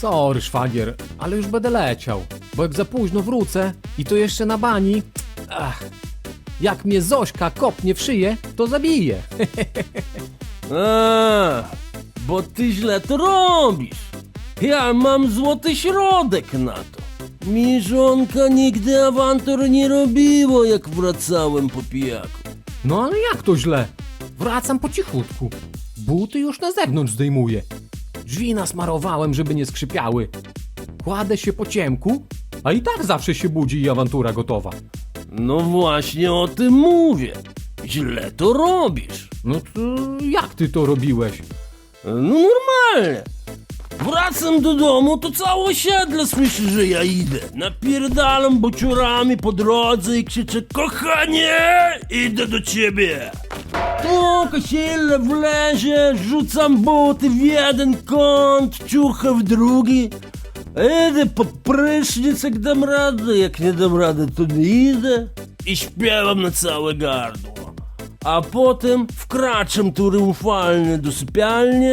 Sorry, szwagier, ale już będę leciał. Bo jak za późno wrócę i to jeszcze na bani... Ach, jak mnie Zośka kopnie w szyję, to zabije. A, bo ty źle to robisz. Ja mam złoty środek na to. Mi żonka nigdy awantur nie robiło, jak wracałem po pijaku. No ale jak to źle? Wracam po cichutku. Buty już na zewnątrz zdejmuję. Drzwi nasmarowałem, żeby nie skrzypiały. Kładę się po ciemku, a i tak zawsze się budzi i awantura gotowa. No właśnie o tym mówię. Źle to robisz. No to jak ty to robiłeś? No normalnie. Wracam do domu, to całe osiedle słyszy, że ja idę. Napierdalam bociorami po drodze i krzyczę Kochanie, idę do ciebie. To kosiele w lezie, rzucam buty w jeden kąt, ciuchę w drugi. Idę po prysznic, jak dam radę, jak nie dam rady, to nie idę. I śpiewam na całe gardło. A potem wkraczam triumfalnie do sypialni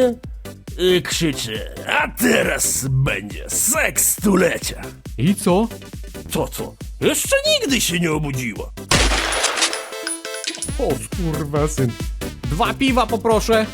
i krzyczę, a teraz będzie seks stulecia. I co? Co, co? Jeszcze nigdy się nie obudziła. O skurwesyn. Dwa piwa poproszę.